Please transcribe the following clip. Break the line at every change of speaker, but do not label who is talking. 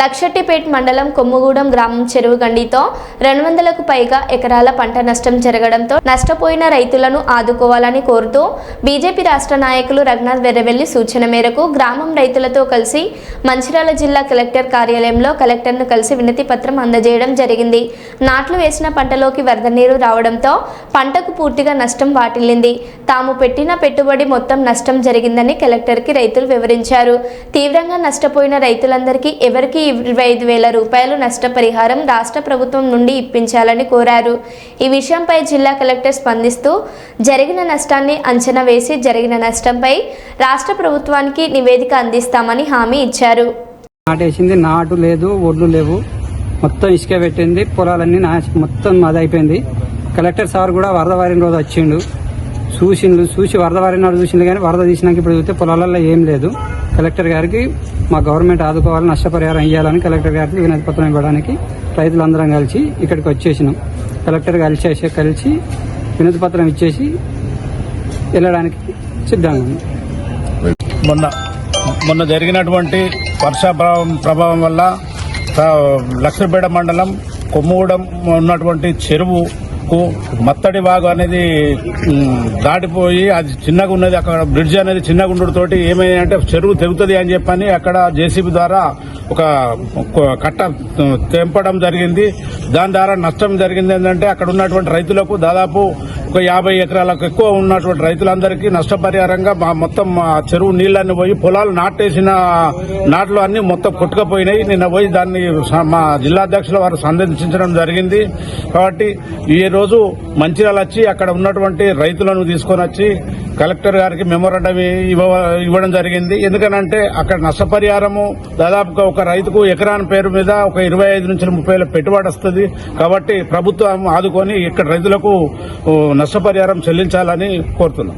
లక్షట్టిపేట్ మండలం కొమ్ముగూడెం గ్రామం చెరువు గండితో రెండు వందలకు పైగా ఎకరాల పంట నష్టం జరగడంతో నష్టపోయిన రైతులను ఆదుకోవాలని కోరుతూ బీజేపీ రాష్ట్ర నాయకులు రఘునాథ్ వెర్రవెల్లి సూచన మేరకు గ్రామం రైతులతో కలిసి మంచిర్యాల జిల్లా కలెక్టర్ కార్యాలయంలో కలెక్టర్ను కలిసి వినతి పత్రం అందజేయడం జరిగింది. నాట్లు వేసిన పంటలోకి వరద నీరు రావడంతో పంటకు పూర్తిగా నష్టం వాటిల్లింది. తాము పెట్టిన పెట్టుబడి మొత్తం నష్టం జరిగిందని కలెక్టర్కి రైతులు వివరించారు. తీవ్రంగా నష్టపోయిన రైతులందరికీ ఎవరికి ఇరవై ఐదు వేల రూపాయలు నష్టపరిహారం రాష్ట్ర ప్రభుత్వం నుండి ఇప్పించాలని కోరారు. ఈ విషయంపై జిల్లా కలెక్టర్ స్పందిస్తూ జరిగిన నష్టాన్ని అంచనా వేసి జరిగిన నష్టంపై రాష్ట్ర ప్రభుత్వానికి నివేదిక అందిస్తామని హామీ ఇచ్చారు.
నాటేసింది నాటు లేదు ఒడ్లు లేవు. మొత్తం ఇసుక పెట్టింది పొలాలన్నీ నాశ మొత్తం మాది అయిపోయింది కలెక్టర్ సార్ కూడా వరద వారిన రోజు వచ్చిండు. చూసిండు చూసి వరద వారినాడు చూసిండు కానీ వరద తీసినాక ఇప్పుడు చూస్తే పొలాలలో ఏం లేదు. కలెక్టర్ గారికి మా గవర్నమెంట్ ఆదుకోవాలని నష్టపరిహారం ఇవ్వాలని కలెక్టర్ గారికి వినతి పత్రం ఇవ్వడానికి రైతులందరం కలిసి ఇక్కడికి వచ్చేసినాం. కలెక్టర్ కలిసి కలిసి వినతి పత్రం ఇచ్చేసి వెళ్ళడానికి సిద్ధంగా
మొన్న మొన్న జరిగినటువంటి వర్ష ప్రభావం వల్ల లక్ష్మీపేట మండలం కొమ్ముగూడెం ఉన్నటువంటి చెరువు చెరువుకు మత్తడి వాగు అనేది దాటిపోయి అది చిన్నగా ఉన్నది. అక్కడ బ్రిడ్జ్ అనేది చిన్నగా ఉండడంతోటి ఏమైందంటే చెరువు తెగుతుంది అని చెప్పని అక్కడ జేసీబీ ద్వారా ఒక కట్ట తెంపడం జరిగింది. దాని ద్వారా నష్టం జరిగింది ఏంటంటే అక్కడ ఉన్నటువంటి రైతులకు దాదాపు ఒక యాభై ఎకరాలకు ఎక్కువ ఉన్నటువంటి రైతులందరికీ నష్టపరిహారంగా మా మొత్తం మా చెరువు నీళ్ళన్ని పోయి పొలాలు నాటేసిన నాట్లు అన్ని మొత్తం కొట్టుకపోయినాయి. నిన్న పోయి దాన్ని మా జిల్లా అధ్యక్షుల వారు సందర్శించడం జరిగింది. కాబట్టి ఈ రోజు మంచిర్యాల వచ్చి అక్కడ ఉన్నటువంటి రైతులను తీసుకొని వచ్చి కలెక్టర్ గారికి మెమోరాండం ఇవ్వ- ఇవ్వడం జరిగింది. ఎందుకనంటే అక్కడ నష్టపరిహారము దాదాపుగా ఒక రైతుకు ఎకరాన్ పేరు మీద ఒక ఇరవై ఐదు నుంచి ముప్పై వేల పెట్టుబడి వస్తుంది. కాబట్టి ప్రభుత్వం ఆదుకొని ఇక్కడ రైతులకు నష్టపరిహారం చెల్లించాలని కోరుతున్నాం.